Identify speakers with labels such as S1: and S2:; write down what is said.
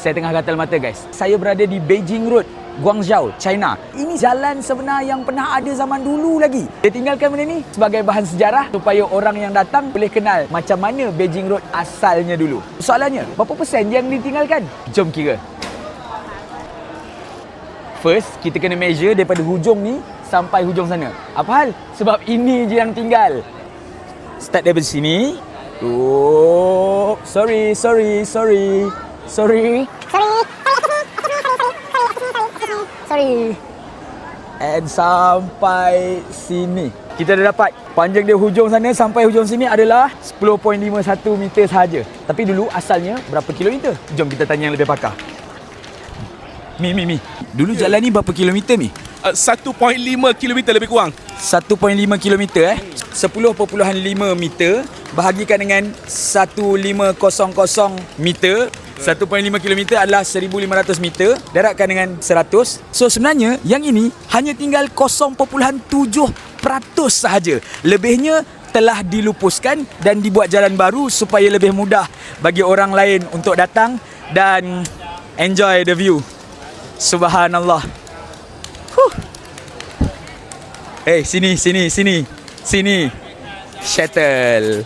S1: saya tengah gatal mata guys. Saya berada di Beijing Road, Guangzhou, China. Ini jalan sebenar yang pernah ada zaman dulu lagi. Dia tinggalkan benda ni sebagai bahan sejarah supaya orang yang datang boleh kenal macam mana Beijing Road asalnya dulu. Soalannya, berapa persen yang ditinggalkan? Jom kira. First, kita kena measure daripada hujung ni sampai hujung sana. Apa hal? Sebab ini je yang tinggal. Start daripada sini. Oh, sorry, sorry, sorry. Sorry.
S2: Sorry.
S1: And sampai sini. Kita dah dapat panjang dia hujung sana sampai hujung sini adalah 10.51 meter sahaja. Tapi dulu asalnya berapa kilometer? Jom kita tanya yang lebih pakar. Mi, mi, mi. Dulu jalan ni berapa kilometer mi?
S3: Uh, 1.5 km lebih kurang.
S1: 1.5 kilometer eh? 10.5 meter. Bahagikan dengan 1500 meter. 1.5 km adalah 1500 meter. Darabkan dengan 100 so sebenarnya yang ini hanya tinggal 0.7% sahaja. Lebihnya telah dilupuskan dan dibuat jalan baru supaya lebih mudah bagi orang lain untuk datang dan enjoy the view. Subhanallah Eh, sini, sini, sini. Sini. Shuttle.